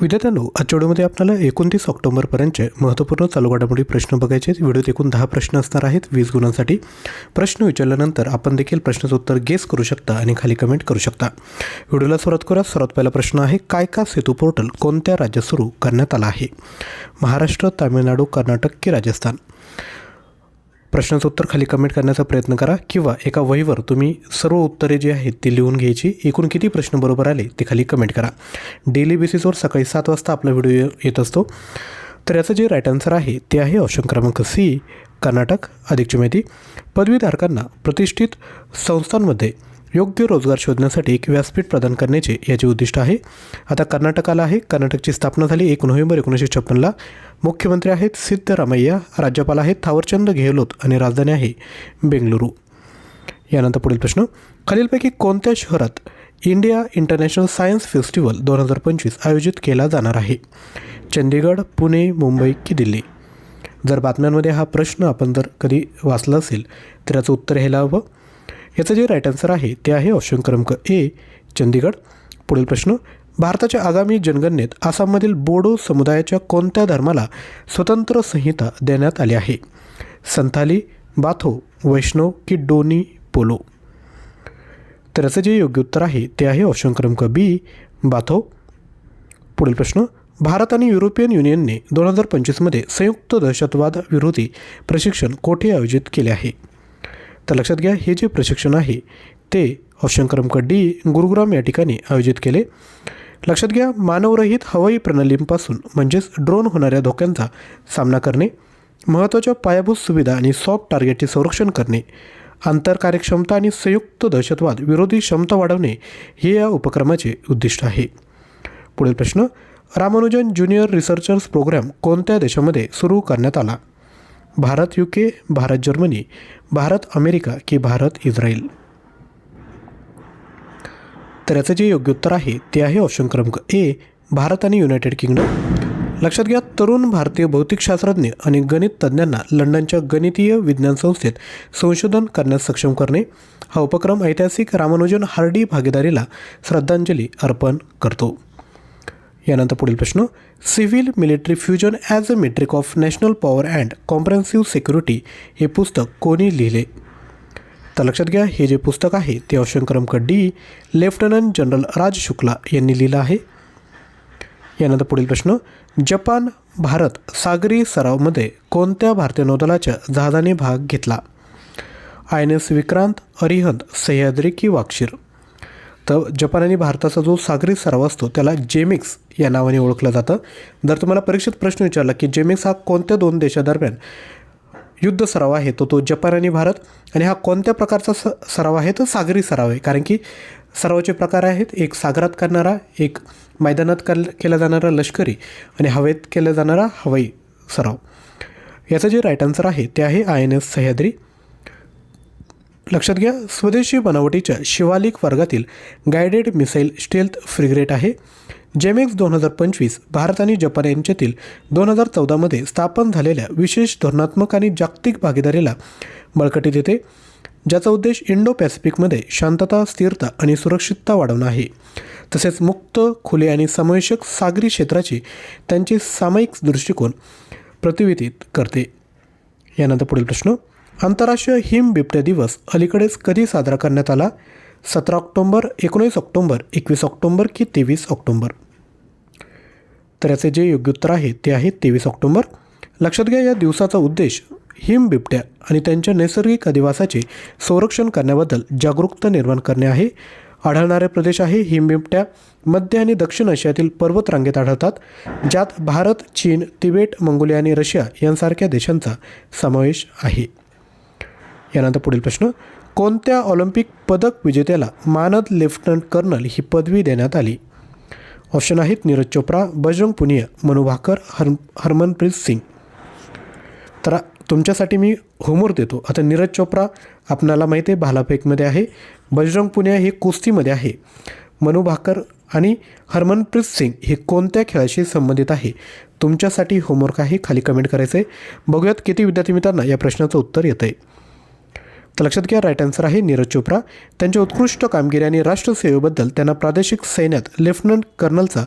विद्यार्थ्यांनो आजच्या व्हिडिओमध्ये आपल्याला एकोणतीस ऑक्टोबरपर्यंतचे महत्त्वपूर्ण चालू घडामोडी प्रश्न बघायचे आहेत. व्हिडिओत एकूण दहा प्रश्न असणार आहेत. वीस गुणांसाठी प्रश्न विचारल्यानंतर आपण देखील प्रश्नाचं उत्तर गेस करू शकता आणि खाली कमेंट करू शकता. व्हिडिओला सुरुवात करूया सर्वात पहिला प्रश्न आहे काय का सेतू पोर्टल कोणत्या राज्यात सुरू करण्यात आला आहे? महाराष्ट्र तामिळनाडू कर्नाटक की राजस्थान? प्रश्नाचं उत्तर खाली कमेंट करण्याचा प्रयत्न करा किंवा एका वहीवर तुम्ही सर्व उत्तरे जी आहेत ती लिहून घ्यायची. एकूण किती प्रश्न बरोबर आले ते खाली कमेंट करा. डेली बेसिसवर सकाळी सात वाजता आपला व्हिडिओ येत असतो. तर याचं जे राईट आन्सर आहे ते आहे ऑप्शन क्रमांक सी कर्नाटक अधिकची माहिती पदवीधारकांना प्रतिष्ठित संस्थांमध्ये योग्य रोजगार शोधण्यासाठी एक व्यासपीठ प्रदान करण्याचे याचे उद्दिष्ट आहे. आता कर्नाटकाला आहे. कर्नाटकची स्थापना झाली एक नोव्हेंबर एकोणीसशे छप्पनला. मुख्यमंत्री आहेत सिद्धरामय्या राज्यपाल आहेत थावरचंद गेहलोत आणि राजधानी आहे बेंगलुरू. यानंतर पुढील प्रश्न. खालीलपैकी कोणत्या शहरात इंडिया इंटरनॅशनल सायन्स फेस्टिवल दोन हजार पंचवीस आयोजित केला जाणार आहे? चंदीगड पुणे मुंबई की दिल्ली? जर बातम्यांमध्ये हा प्रश्न आपण जर कधी वाचला असेल तर याचं उत्तर यायला हवं याचं जे राईट आन्सर आहे ते आहे ऑप्शन क्रमांक ए चंदीगड. पुढील प्रश्न भारताच्या आगामी जनगणनेत आसाममधील बोडो समुदायाच्या कोणत्या धर्माला स्वतंत्र संहिता देण्यात आली आहे? संथाली बाथो वैष्णव की डोनी पोलो? तर याचं जे योग्य उत्तर आहे ते आहे ऑप्शन क्रमांक बी बाथो. पुढील प्रश्न भारत आणि युरोपियन युनियनने दोन हजार पंचवीसमध्ये संयुक्त दहशतवाद विरोधी प्रशिक्षण कोठे आयोजित केले आहे? तर लक्षात घ्या हे जे प्रशिक्षण आहे ते ऑप्शन क्रमांक डी गुरुग्राम या ठिकाणी आयोजित केले. लक्षात घ्या मानवरहित हवाई प्रणालींपासून म्हणजेच ड्रोन होणाऱ्या धोक्यांचा सामना करणे महत्त्वाच्या पायाभूत सुविधा आणि सॉफ्ट टार्गेटचे संरक्षण करणे आंतर कार्यक्षमता आणि संयुक्त दहशतवाद विरोधी क्षमता वाढवणे हे या उपक्रमाचे उद्दिष्ट आहे. पुढील प्रश्न रामानुजन ज्युनियर रिसर्चर्स प्रोग्राम कोणत्या देशामध्ये सुरू करण्यात आला? Bharat UK Bharat Germany Bharat America की भारत इस्रायल तर याचं जे योग्य उत्तर आहे ते आहे ऑप्शन क्रमांक ए भारत आणि युनायटेड किंगडम लक्षात घ्या तरुण भारतीय भौतिकशास्त्रज्ञ आणि गणित तज्ज्ञांना लंडनच्या गणितीय विज्ञान संस्थेत संशोधन करण्यास सक्षम करणे हा उपक्रम ऐतिहासिक रामानुजन हार्डी भागीदारीला श्रद्धांजली अर्पण करतो. यानंतर पुढील प्रश्न. Civil military fusion as a metric of national power and comprehensive security हे पुस्तक कोणी लिहिले? तर लक्षात घ्या हे जे पुस्तक आहे ते ऑप्शन क्रमांक D lieutenant general Raj Shukla यांनी लिहिलं आहे. यानंतर पुढील प्रश्न. जपान भारत सागरी सरावमध्ये कोणत्या भारतीय नौदलाच्या जहाजाने भाग घेतला? I N S Vikrant Arihant Sahyadri की वाक्षीर तर जपान आणि भारताचा जो सागरी सराव असतो त्याला जेमिक्स या नावाने ओळखलं जातं. जर तुम्हाला परीक्षेत प्रश्न विचारला की जेमिक्स हा कोणत्या दोन देशादरम्यान युद्ध सराव आहे तो तो जपान आणि भारत. आणि हा कोणत्या प्रकारचा स सराव आहे तर सागरी सराव आहे. कारण की सरावाचे प्रकार आहेत एक सागरात करणारा एक मैदानात कर केला जाणारा लष्करी आणि हवेत केला जाणारा हवाई सराव. याचं जे राईट आन्सर आहे ते आहे आय एन एस सह्याद्री. लक्षात घ्या स्वदेशी बनावटीच्या शिवालिक वर्गातील गायडेड मिसाईल स्टेल्थ फ्रिग्रेट आहे. जेमेक्स दोन हजार पंचवीस भारत आणि जपान यांच्यातील दोन हजार चौदामध्ये स्थापन झालेल्या विशेष धोरणात्मक आणि जागतिक भागीदारीला बळकटी देते ज्याचा उद्देश इंडो पॅसिफिकमध्ये शांतता स्थिरता आणि सुरक्षितता वाढवणं आहे. तसेच मुक्त खुले आणि समावेशक सागरी क्षेत्राची त्यांचे सामायिक दृष्टिकोन प्रतिविधित करते. यानंतर पुढील प्रश्न. आंतरराष्ट्रीय हिम बिबट्या दिवस अलीकडेच कधी साजरा करण्यात आला? सतरा ऑक्टोंबर एकोणीस ऑक्टोंबर एकवीस ऑक्टोंबर की तेवीस ऑक्टोंबर? तर याचे जे योग्य उत्तर आहे ते आहे तेवीस ऑक्टोंबर. लक्षात घ्या या दिवसाचा उद्देश हिम बिबट्या आणि त्यांच्या नैसर्गिक अधिवासाचे संरक्षण करण्याबद्दल जागरूकता निर्माण करणे आहे. आढळणारे प्रदेश आहे हिम बिबट्या. मध्य आणि दक्षिण आशियातील पर्वतरांगेत आढळतात ज्यात भारत चीन तिबेट मंगोलिया आणि रशिया यांसारख्या देशांचा समावेश आहे. यानंतर पुढील प्रश्न. कोणत्या ऑलिम्पिक पदक विजेत्याला मानद लेफ्टनंट कर्नल ही पदवी देण्यात आली? ऑप्शन आहेत नीरज चोप्रा बजरंग पुनिया मनु भाकर हर हरमनप्रीत सिंग. तर तुमच्यासाठी मी होमवर्क देतो. आता नीरज चोप्रा आपणाला माहिती आहे भालाफेकमध्ये आहे बजरंग पुनिया हे कुस्तीमध्ये आहे मनु भाकर आणि हरमनप्रीत सिंग हे कोणत्या खेळाशी संबंधित आहे? तुमच्यासाठी होमवर्क आहे खाली कमेंट करायचं आहे बघूयात किती विद्यार्थी मित्रांना या प्रश्नाचं उत्तर येतं आहे तर लक्षात घ्या राईट आन्सर आहे नीरज चोप्रा. त्यांच्या उत्कृष्ट कामगिरी आणि राष्ट्रसेवेबद्दल त्यांना प्रादेशिक सैन्यात लेफ्टनंट कर्नलचा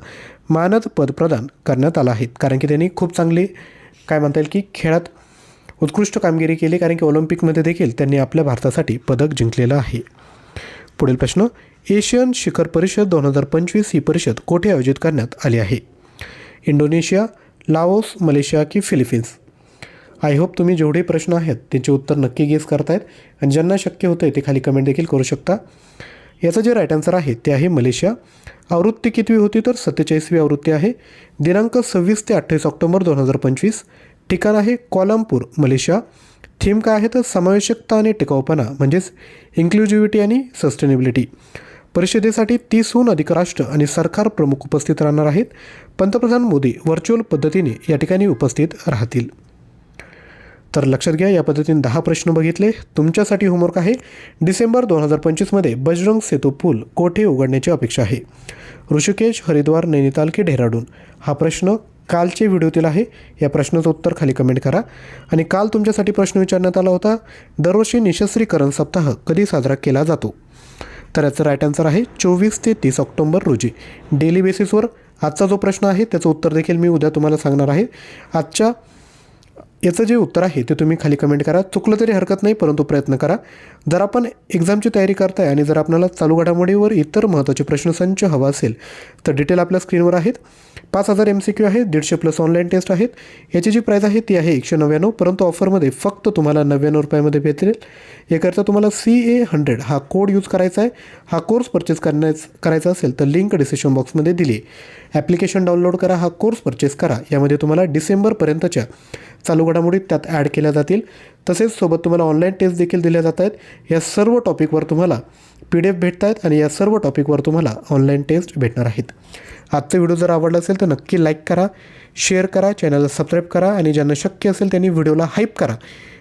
मानद पद प्रदान करण्यात आला आहे. कारण की त्यांनी खूप चांगली काय म्हणता येईल की खेळात उत्कृष्ट कामगिरी केली कारण की ऑलिम्पिकमध्ये देखील त्यांनी आपल्या भारतासाठी पदक जिंकलेलं आहे. पुढील प्रश्न एशियन शिखर परिषद दोन हजार पंचवीस ही परिषद कोठे आयोजित करण्यात आली आहे? इंडोनेशिया लाओस मलेशिया की फिलिपिन्स? आय होप तुम्ही जेवढे प्रश्न आहेत त्याचे उत्तर नक्की गेस करतायत. आणि ज्यांना शक्य होतं आहे ते खाली कमेंट देखील करू शकता. याचं जे राईट आन्सर आहे ते आहे मलेशिया. आवृत्ती कितवी होती तर सत्तेचाळीसवी आवृत्ती आहे. दिनांक सव्वीस ते अठ्ठावीस ऑक्टोबर दोन हजार पंचवीस. ठिकाण आहे कोलमपूर मलेशिया. थीम काय आहे तर समावेशकता आणि टिकाऊपणा म्हणजेच इन्क्लुझिव्हिटी आणि सस्टेनेबिलिटी परिषदेसाठी तीसहून अधिक राष्ट्र आणि सरकार प्रमुख उपस्थित राहणार आहेत. पंतप्रधान मोदी व्हर्च्युअल पद्धतीने या ठिकाणी उपस्थित राहतील. तर लक्षात घ्या या पद्धतीने दहा प्रश्न बघितले. तुमच्यासाठी होमवर्क आहे. डिसेंबर दोन हजार पंचवीसमध्ये बजरंग सेतू पूल कोठे उघडण्याची अपेक्षा आहे? ऋषिकेश हरिद्वार नैनिताल की डेहराडून? हा प्रश्न कालचे व्हिडिओतील आहे. या प्रश्नाचं उत्तर खाली कमेंट करा. आणि काल तुमच्यासाठी प्रश्न विचारण्यात आला होता दरवर्षी निशस्त्रीकरण सप्ताह कधी साजरा केला जातो? तर याचं राईट आन्सर आहे चोवीस ते तीस ऑक्टोंबर रोजी. डेली बेसिसवर आजचा जो प्रश्न आहे त्याचं उत्तर देखील मी उद्या तुम्हाला सांगणार आहे. आजच्या याचं जे उत्तर आहे ते तुम्ही खाली कमेंट करा. चुकलं तरी हरकत नाही परंतु प्रयत्न करा. जर आपण एक्झामची तयारी करताय आणि जर आपल्याला चालू घडामोडीवर इतर महत्त्वाचे प्रश्नसंच हवा असेल तर डिटेल आपल्या स्क्रीनवर आहेत. पाच हजार एम सी क्यू आहेत दीडशे प्लस ऑनलाईन टेस्ट आहेत. याची जी प्राईज आहे ती आहे एकशे नव्याण्णव परंतु ऑफरमध्ये फक्त तुम्हाला नव्याण्णव रुपयामध्ये भेटेल. याकरता तुम्हाला सी ए हंड्रेड हा कोड यूज करायचा आहे. हा कोर्स परचेस करण्यास करायचा असेल तर लिंक डिस्क्रिप्शन बॉक्समध्ये दिली. ॲप्लिकेशन डाउनलोड करा हा कोर्स परचेस करा. यामध्ये तुम्हाला डिसेंबरपर्यंतच्या चालू घडामोडी त्यात ॲड केल्या जातील. तसेच सोबत तुम्हाला ऑनलाईन टेस्ट देखील दिल्या जात आहेत. या सर्व टॉपिकवर तुम्हाला पी डी एफ भेटत आहेत आणि या सर्व टॉपिकवर तुम्हाला ऑनलाईन टेस्ट भेटणार आहेत. आजचा व्हिडिओ जर आवडला असेल तर नक्की लाईक करा शेअर करा चॅनलला सबस्क्राईब करा आणि ज्यांना शक्य असेल त्यांनी व्हिडिओला हाईप करा.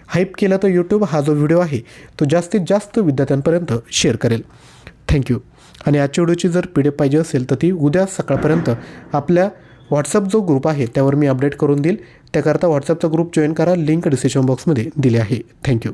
हाईप केला तर यूट्यूब हा जो व्हिडिओ आहे तो जास्तीत जास्त विद्यार्थ्यांपर्यंत शेअर करेल. थँक्यू आणि आजच्या व्हिडिओची जर पी डी एफ पाहिजे असेल तर ती उद्या सकाळपर्यंत आपल्या व्हॉट्सअप जो ग्रुप आहे त्यावर मी अपडेट करून देईल. त्याकरता व्हॉट्सअपचा ग्रुप जॉईन करा. लिंक डिस्क्रिप्शन बॉक्समध्ये दिले आहे. थँक्यू